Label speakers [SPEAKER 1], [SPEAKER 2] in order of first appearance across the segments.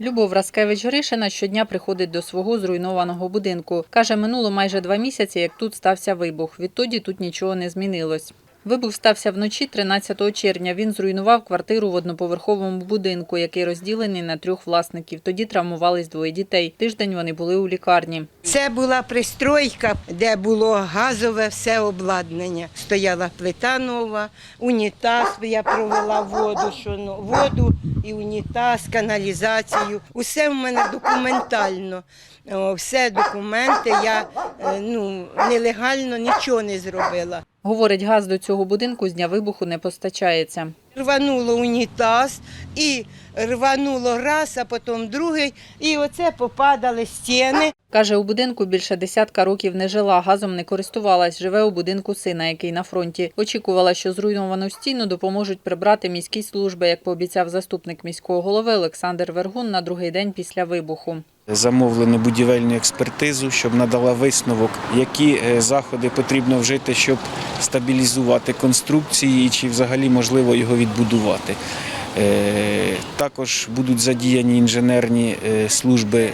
[SPEAKER 1] Любов Раскевич Гришина щодня приходить до свого зруйнованого будинку. Каже, минуло майже два місяці, як тут стався вибух. Відтоді тут нічого не змінилось. Вибух стався вночі 13 червня. Він зруйнував квартиру в одноповерховому будинку, який розділений на трьох власників. Тоді травмувались двоє дітей. Тиждень вони були у лікарні.
[SPEAKER 2] Це була пристройка, де було газове все обладнання. Стояла плита нова, унітаз, я провела воду, що воду і унітаз, каналізацію. Усе в мене документально. Все документи. Я е, ну, нелегально нічого не зробила.
[SPEAKER 1] Говорить, газ до цього будинку з дня вибуху не постачається.
[SPEAKER 2] Рвануло унітаз і рвануло раз, а потім другий. І оце попадали стіни.
[SPEAKER 1] Каже, у будинку більше десятка років не жила, газом не користувалась. Живе у будинку сина, який на фронті. Очікувала, що зруйновану стіну допоможуть прибрати міські служби, як пообіцяв заступник міського голови Олександр Вергун на другий день після вибуху.
[SPEAKER 3] Замовлено будівельну експертизу, щоб надала висновок, які е, заходи потрібно вжити, щоб стабілізувати конструкції і чи взагалі можливо його відбудувати. Е, Також будуть задіяні інженерні е, служби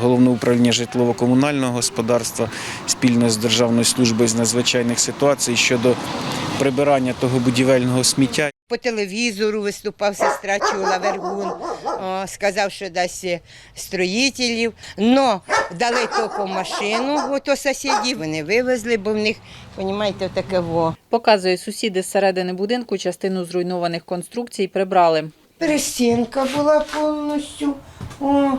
[SPEAKER 3] Головного управління житлово-комунального господарства спільно з Державною службою з надзвичайних ситуацій щодо прибирання того будівельного сміття.
[SPEAKER 2] По телевізору виступав сестра Чула Вергун, о, сказав, що дасть строїтелів. Но дали тільки машину, ото сусідів, вони вивезли, бо в них, розумієте, таке во.
[SPEAKER 1] Показує сусіди з середини будинку частину зруйнованих конструкцій прибрали.
[SPEAKER 2] Перестінка була повністю. О,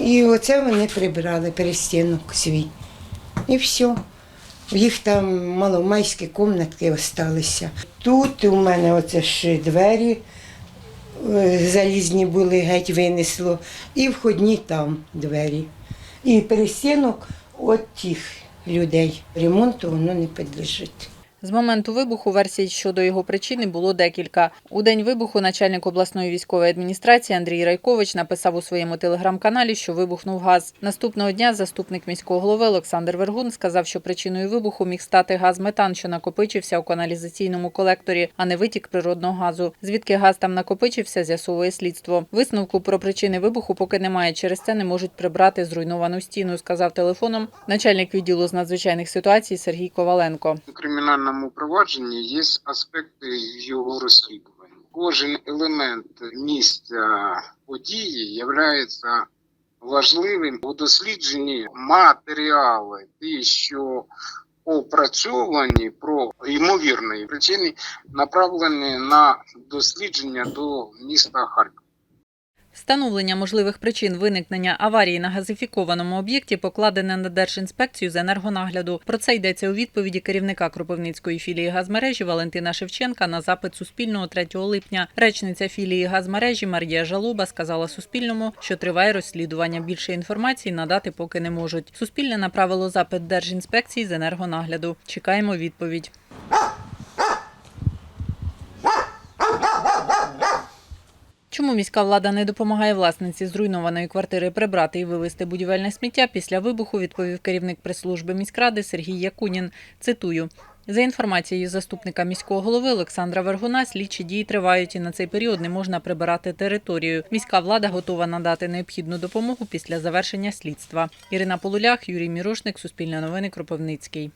[SPEAKER 2] і оце вони прибрали перестінок свій. І все. Їх там маломайські кімнатки залишилися. Тут у мене оце ще двері е, залізні були, геть винесло, і входні там двері. І перестінок от тих людей. Ремонту воно не підлежить.
[SPEAKER 1] З моменту вибуху версій щодо його причини було декілька. У день вибуху начальник обласної військової адміністрації Андрій Райкович написав у своєму телеграм-каналі, що вибухнув газ. Наступного дня заступник міського голови Олександр Вергун сказав, що причиною вибуху міг стати газ метан, що накопичився у каналізаційному колекторі, а не витік природного газу. Звідки газ там накопичився, з'ясовує слідство. Висновку про причини вибуху поки немає. Через це не можуть прибрати зруйновану стіну, сказав телефоном начальник відділу з надзвичайних ситуацій Сергій Коваленко.
[SPEAKER 4] У кримінальному провадженні є аспекти його розслідування. Кожен елемент місця події є важливим у дослідженні матеріали, ті, що опрацьовані про ймовірної причини, направлені на дослідження до міста Харкова.
[SPEAKER 1] Встановлення можливих причин виникнення аварії на газифікованому об'єкті покладене на Держінспекцію з енергонагляду. Про це йдеться у відповіді керівника Кропивницької філії газмережі Валентина Шевченка на запит Суспільного 3 липня. Речниця філії газмережі Марія Жалоба сказала Суспільному, що триває розслідування. Більше інформації надати поки не можуть. Суспільне направило запит Держінспекції з енергонагляду. Чекаємо відповідь. Чому міська влада не допомагає власниці зруйнованої квартири прибрати і вивезти будівельне сміття після вибуху, відповів керівник прес-служби міськради Сергій Якунін. Цитую. За інформацією заступника міського голови Олександра Вергуна, слідчі дії тривають і на цей період не можна прибирати територію. Міська влада готова надати необхідну допомогу після завершення слідства. Ірина Полулях, Юрій Мірошник, Суспільне новини, Кропивницький.